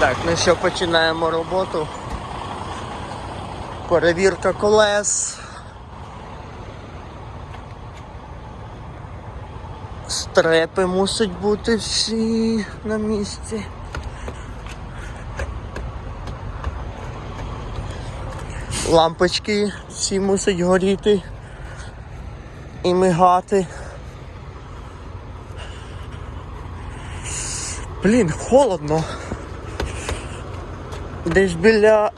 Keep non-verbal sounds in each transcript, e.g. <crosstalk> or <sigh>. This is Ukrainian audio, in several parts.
Так, ну що, починаємо роботу. Перевірка колес. Стрепи мусять бути всі на місці. Лампочки всі мусять горіти і мигати. Блін, холодно. Десь біля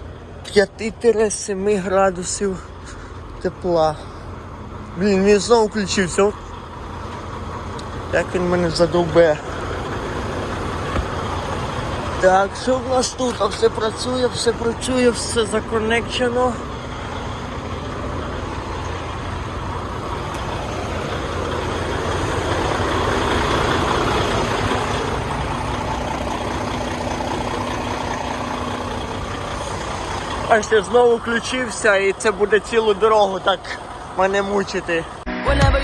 5-7 градусів тепла. Блін, він знову включився. Як він мене задовбе. Так, що в нас тут? А Все працює, все працює, все законекчено. Аж я знову включився і це буде цілу дорогу так мене мучити. Whenever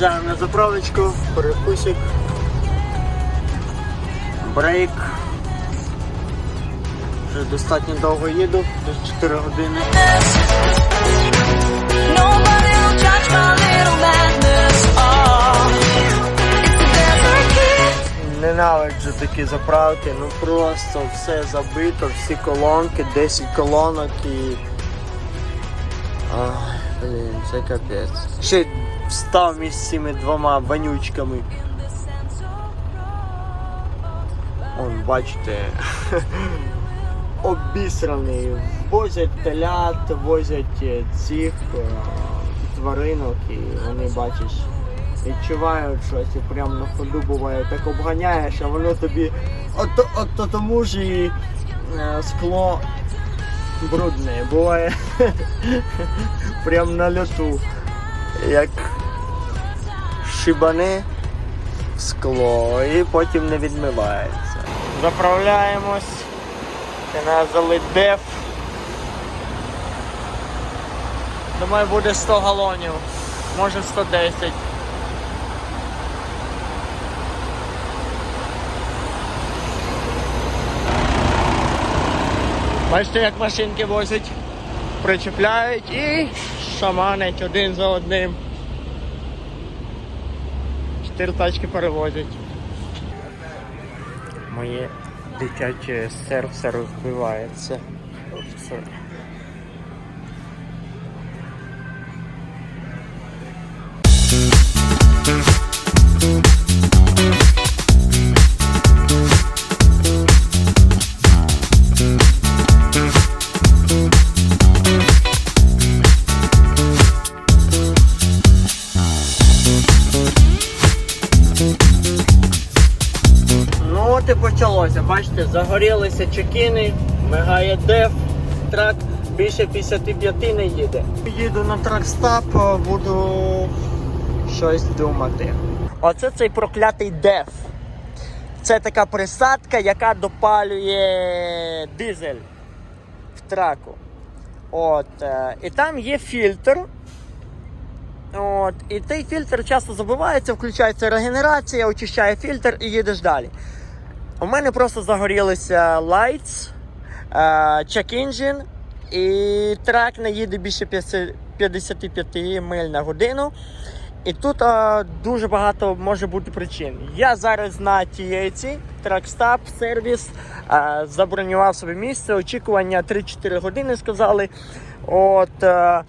Заїжджаємо на заправочку, перекусик, брейк. Вже достатньо довго їду, десь 4 години. Ненавиджу такі заправки, ну просто все забито, всі колонки, 10 колонок і. Ай, блін, це капець. Ще встав між цими двома вонючками. Он, бачите, <laughs> обісраний. Возять телят, возять е, цих е, тваринок і вони бачиш. Відчувають щось і прямо на ходу буває, так обганяєш, а воно тобі от, от, от тому ж і е, скло брудне. Буває <laughs> прямо на льоту. Як шибане в скло і потім не відмивається. Заправляємось. Залить деф. Думаю, буде 100 галонів, може 110. Бачите, як машинки возять, причепляють і шаманять один за одним. Чотири тачки перевозять. Моє дитяче серце розбивається. Все. І почалося. Бачите, загорілися чекіни, мигає деф, трак більше 55 не їде. Їду на тракстап, буду щось думати. Оце цей проклятий деф. Це така присадка, яка допалює дизель в траку. От, е, і там є фільтр. От, і цей фільтр часто забувається, включається регенерація, очищає фільтр і їдеш далі. У мене просто загорілися lights, е, check engine, і трак не їде більше 55 миль на годину. І тут е, дуже багато може бути причин. Я зараз на TAC, Trackstop сервіс, забронював собі місце, очікування 3-4 години сказали. От, е,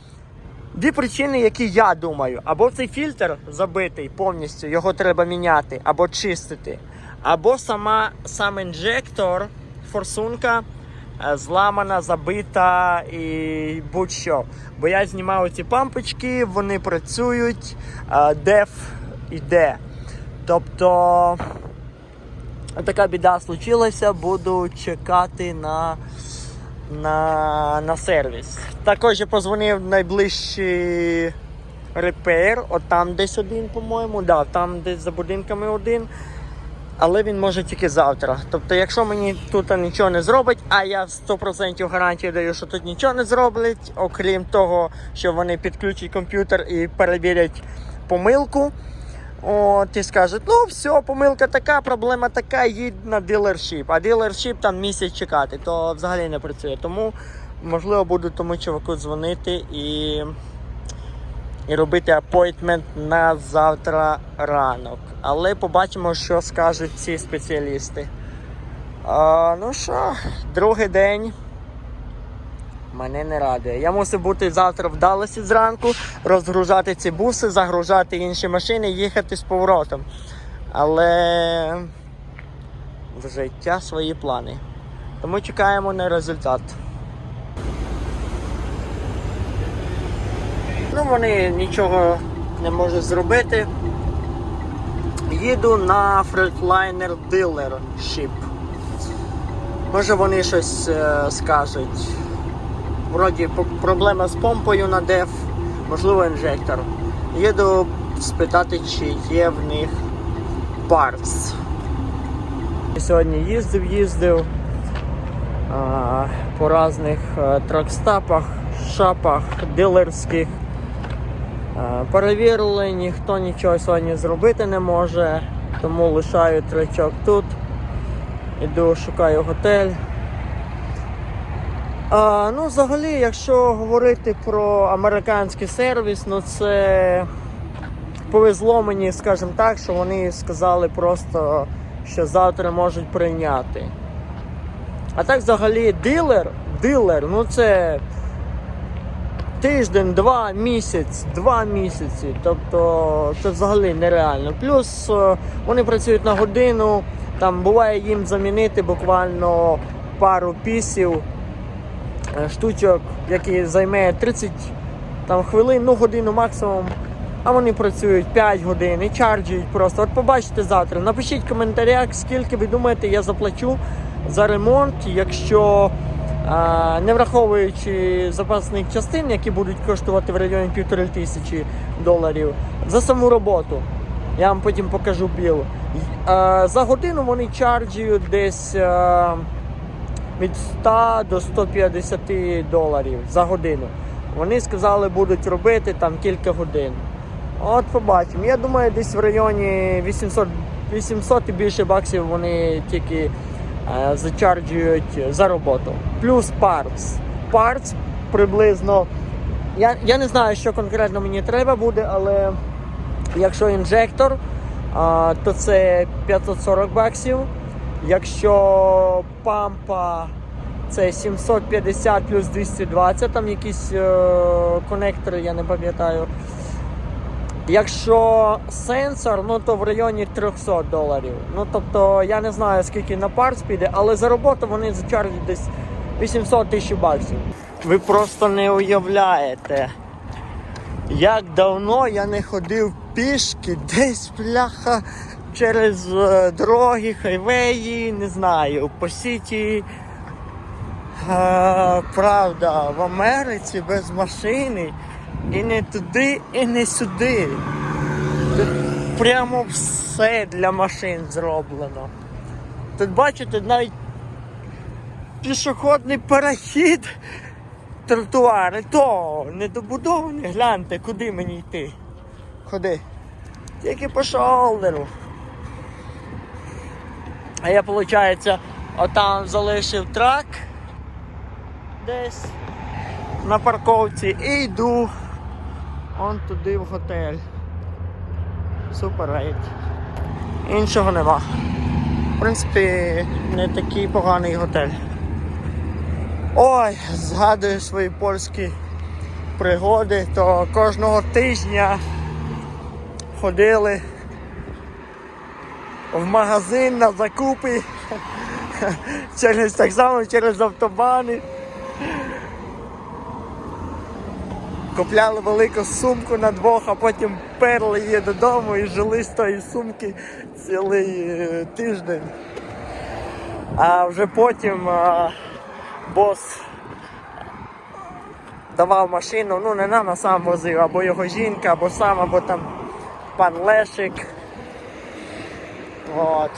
Дві причини, які я думаю, або цей фільтр забитий повністю, його треба міняти, або чистити, або сама, сам інжектор форсунка е, зламана, забита і будь-що. Бо я знімав ці пампочки, вони працюють, е, деф іде. Тобто така біда случилася, буду чекати на, на, на сервіс. Також я позвонив найближчий репер, от там десь один, по-моєму, да, там десь за будинками один. Але він може тільки завтра. Тобто, якщо мені тут нічого не зробить, а я 100% гарантію даю, що тут нічого не зроблять, окрім того, що вони підключать комп'ютер і перевірять помилку. От, і скажуть, ну все, помилка така, проблема така, їдь на дилершіп. А дилершіп там місяць чекати, то взагалі не працює. Тому, можливо, буду тому чуваку дзвонити і, і робити апойтмент на завтра ранок. Але побачимо, що скажуть ці спеціалісти. А, ну що, другий день. Мене не радує. Я мусив бути завтра в Далласі зранку, розгружати ці буси, загружати інші машини, їхати з поворотом. Але в життя свої плани. Тому чекаємо на результат. Ну, вони нічого не можуть зробити. Їду на Freightliner Dealership. Може вони щось е, скажуть. Вроді проблема з помпою на деф, можливо інжектор. Їду спитати, чи є в них парс. Сьогодні їздив, їздив а, по різних а, тракстапах, шапах, дилерських. А, Перевірили, ніхто нічого сьогодні зробити не може, тому лишаю тричок тут. Іду, шукаю готель. А, ну, взагалі, якщо говорити про американський сервіс, ну це повезло мені, скажімо так, що вони сказали просто, що завтра можуть прийняти. А так взагалі дилер, дилер, ну це тиждень, два місяць, два місяці. Тобто це взагалі нереально. Плюс е, вони працюють на годину, там буває їм замінити буквально пару пісів е, штучок, які займе 30 там, хвилин, ну годину максимум. А вони працюють 5 годин і чарджують просто. От побачите завтра. Напишіть в коментарях, скільки ви думаєте, я заплачу за ремонт, якщо не враховуючи запасних частин, які будуть коштувати в районі півтори тисячі доларів, за саму роботу. Я вам потім покажу біл. За годину вони чарджують десь від 100 до 150 доларів за годину. Вони сказали, будуть робити там кілька годин. От побачимо. Я думаю, десь в районі 800, 800 і більше баксів вони тільки зачарджують за роботу. Плюс парс. Парс приблизно. Я, я не знаю, що конкретно мені треба буде, але якщо інжектор, а, то це 540 баксів. Якщо пампа, це 750 плюс 220, там якісь е, конектори, я не пам'ятаю. Якщо сенсор, ну то в районі 300 доларів. Ну тобто я не знаю скільки на парс піде, але за роботу вони зачаржують десь 800 тисяч баксів. Ви просто не уявляєте, як давно я не ходив пішки, десь пляха через е, дороги, хайвеї, не знаю, по сіті. Е, правда, в Америці без машини і не туди, і не сюди. Тут прямо все для машин зроблено. Тут бачите навіть пішохідний перехід, тротуари, то недобудовані. Гляньте, куди мені йти. Куди? Тільки по шолдеру. А я, виходить, отам залишив трак десь на парковці і йду он туди в готель. Супер рейд. Іншого нема. В принципі, не такий поганий готель. Ой, згадую свої польські пригоди, то кожного тижня ходили в магазин на закупи. <laughs> через так само через автобани. Купляли велику сумку на двох, а потім перли її додому і жили з тої сумки цілий е, тиждень. А вже потім а, бос давав машину, ну не нам, а сам возив, або його жінка, або сам, або там пан Лешик. От.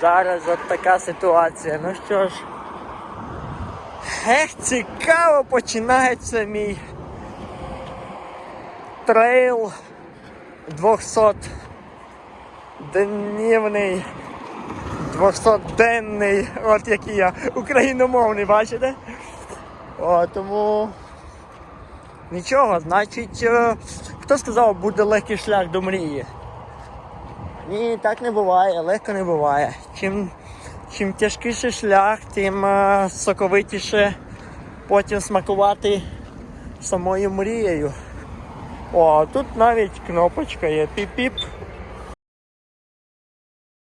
Зараз от така ситуація. Ну що ж. Ех, цікаво починається мій трейл 200 днівний, 200-денний, от який я україномовний, бачите? О, тому нічого, значить, е, хто сказав, буде легкий шлях до мрії? Ні, так не буває, легко не буває. Чим, чим тяжкіший шлях, тим е, соковитіше потім смакувати самою мрією. О, тут навіть кнопочка є піп-піп.